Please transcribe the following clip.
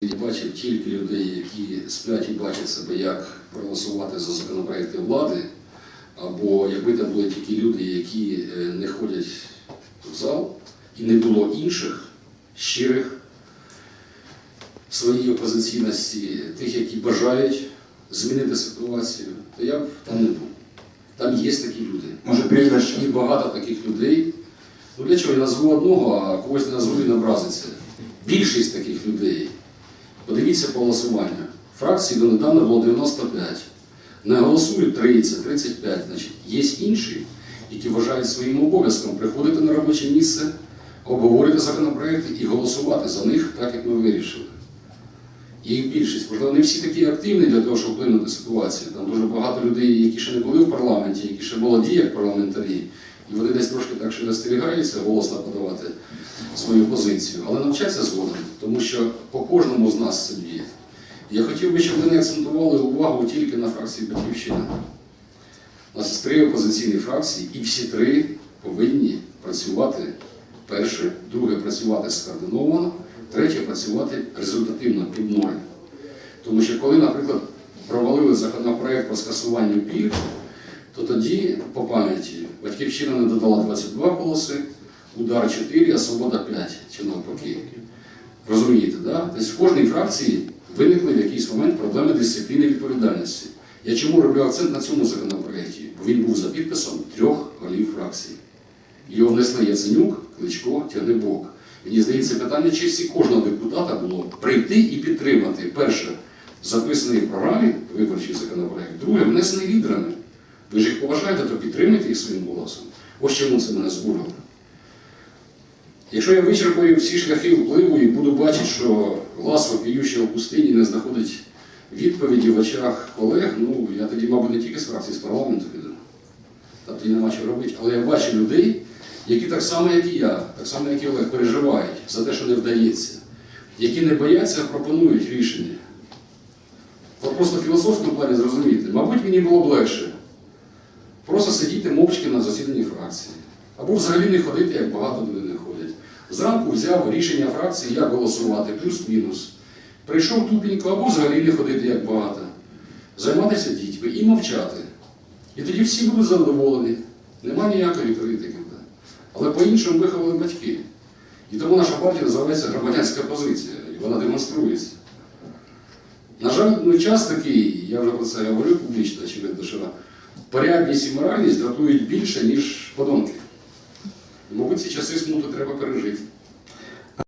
Я бачив тільки людей, які сплять і бачать себе, як проголосувати за законопроекти влади, або якби там були тільки люди, які е, не ходять в зал, і не було інших щирих в своїй опозиційності, тих, які бажають змінити ситуацію, то я б там не був. Там є такі люди. Може, прізвище? І багато таких людей. Ну для чого я назву одного, а когось не назву і образиться. Більшість таких людей. Подивіться по голосуванню. Фракції донедавна було 95. Не голосують 30, 35. Значить, є інші, які вважають своїм обов'язком приходити на робоче місце, обговорити законопроекти і голосувати за них так, як ми вирішили. Їх більшість, можливо, не всі такі активні для того, щоб вплинути ситуацію. Там дуже багато людей, які ще не були в парламенті, які ще молоді як парламентарі, і вони десь трошки так ще настерігаються голосно подавати свою позицію, але навчаться згодом, тому що по кожному з нас це діє. Я хотів би, щоб ви не акцентували увагу тільки на фракції Батьківщина. У нас три опозиційні фракції, і всі три повинні працювати перше, друге працювати скоординовано, третє працювати результативно під ноль. Тому що коли, наприклад, провалили законопроект про скасування пільг, то тоді, по пам'яті, Батьківщина не додала 22 голоси, удар 4, а свобода 5, чи навпаки. Розумієте, да? Тобто в кожній фракції виникли в якийсь момент проблеми дисципліни і відповідальності. Я чому роблю акцент на цьому законопроекті? Бо він був за підписом трьох голів фракції. Його внесли Яценюк, Кличко, Тягнебок. Мені здається, питання честі кожного депутата було прийти і підтримати. Перше, записаний в програмі виборчий законопроект, друге, внесений лідерами. Ви ж їх поважаєте, то підтримуйте їх своїм голосом. Ось чому це мене збурило. Якщо я вичерпаю всі шляхи впливу і буду бачити, що глас вопіючого в пустині не знаходить відповіді в очах колег, ну я тоді, мабуть, не тільки з фракції, з парламенту піду. Там тоді нема що робити. Але я бачу людей, які так само, як і я, так само, як і Олег, переживають за те, що не вдається, які не бояться, а пропонують рішення. Просто в філософському плані зрозуміти, мабуть, мені було б легше просто сидіти мовчки на засіданні фракції. Або взагалі не ходити, як багато людей. Зранку взяв рішення фракції, як голосувати, плюс-мінус. Прийшов тупенько, або взагалі ходити, як багато. Займатися дітьми і мовчати. І тоді всі будуть задоволені. Нема ніякої критики. Але по-іншому виховали батьки. І тому наша партія називається громадянська позиція, і вона демонструється. На жаль, ну, час такий, я вже про це говорив публічно, очевидно, що порядність і моральність дратують більше, ніж подонки. Мабуть, ці часи смуту треба пережити.